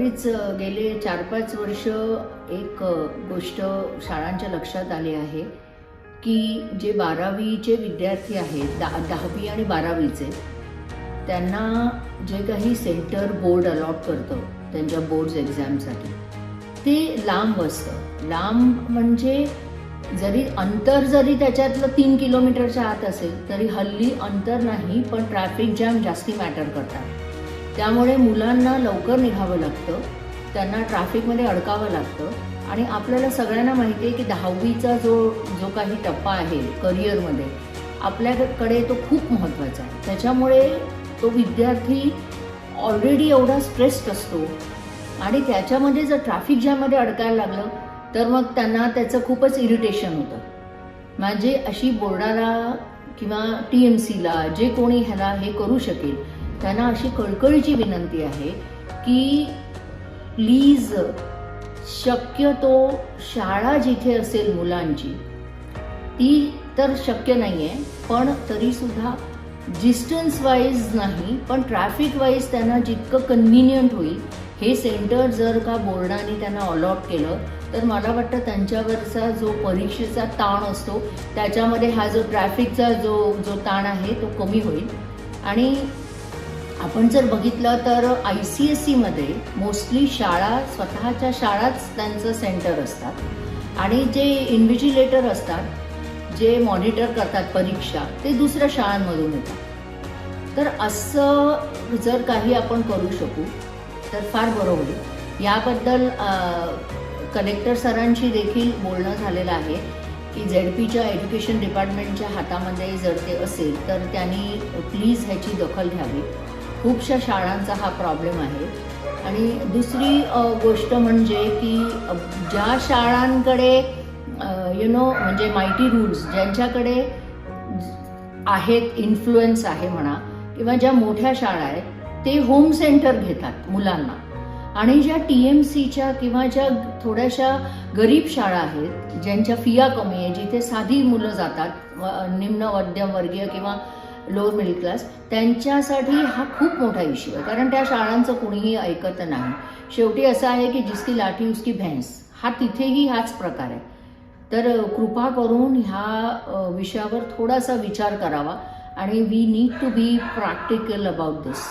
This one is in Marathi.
बरीच गेले चार पाच वर्ष एक गोष्ट शाळांच्या लक्षात आली आहे की जे बारावीचे विद्यार्थी आहेत दा दहावी आणि बारावीचे त्यांना जे काही सेंटर बोर्ड अलॉट करतं त्यांच्या बोर्ड्स एक्झामसाठी ते लांब असतं. लांब म्हणजे जरी अंतर जरी त्याच्यातलं तीन किलोमीटरच्या आत असेल तरी हल्ली अंतर नाही पण ट्रॅफिक जॅम जास्ती मॅटर करतात. त्यामुळे मुलांना लवकर निघावं लागतं त्यांना ट्रॅफिकमध्ये अडकावं लागतं आणि आपल्याला सगळ्यांना माहिती आहे की दहावीचा जो जो काही टप्पा आहे करिअरमध्ये आपल्याकडे तो खूप महत्त्वाचा आहे. त्याच्यामुळे तो विद्यार्थी ऑलरेडी एवढा स्ट्रेस्ड असतो आणि त्याच्यामध्ये जर ट्रॅफिक जॅममध्ये अडकायला लागलं तर मग त्यांना त्याचं खूपच इरिटेशन होतं. म्हणजे अशी बोर्डाला किंवा टी एम सीला जे कोणी ह्याला हे करू शकेल त्यांना अशी कळकळीची विनंती आहे की प्लीज शक्यतो शाळा जिथे असेल मुलांची ती तर शक्य नाही आहे पण तरीसुद्धा डिस्टन्स वाईज नाही पण ट्रॅफिक वाईज त्यांना जितकं कन्व्हिनियंट होईल हे सेंटर जर का बोर्डाने त्यांना अलॉट केलं तर मला वाटतं त्यांच्यावरचा जो परीक्षेचा ताण असतो त्याच्यामध्ये हा जो ट्रॅफिकचा जो जो ताण आहे तो कमी होईल. आणि आपण जर बघितलं तर आय सी एस सीमध्ये मोस्टली शाळा स्वतःच्या शाळाच त्यांचं सेंटर असतात. आणि जे इन्व्हिजिलेटर असतात जे मॉनिटर करतात परीक्षा ते दुसऱ्या शाळांमधून येतात. तर असं जर काही आपण करू शकू तर फार बरं होईल. याबद्दल कलेक्टर सरांशी देखील बोलणं झालेलं आहे की झेड पीच्या एज्युकेशन डिपार्टमेंटच्या हातामध्ये जर ते असेल तर त्यांनी प्लीज ह्याची दखल घ्यावी. खूपशा शाळांचा हा प्रॉब्लेम आहे. आणि दुसरी गोष्ट म्हणजे की ज्या शाळांकडे यु नो म्हणजे मायटी रूल्स ज्यांच्याकडे आहेत इन्फ्लुएन्स आहे म्हणा किंवा ज्या मोठ्या शाळा आहेत ते होम सेंटर घेतात मुलांना. आणि ज्या टी एम सीच्या किंवा ज्या थोड्याशा गरीब शाळा आहेत ज्यांच्या फिया कमी आहे जिथे साधी मुलं जातात निम्न मध्यमवर्गीय किंवा लोअर मिडल क्लास त्यांच्यासाठी हा खूप मोठा इश्यू आहे. कारण त्या शाळांचं कुणीही ऐकत नाही. शेवटी असं आहे की जिसकी लाठी उसकी भैंस हा तिथेही हाच प्रकार आहे. तर कृपा करून ह्या विषयावर थोडासा विचार करावा. आणि we need to be practical about this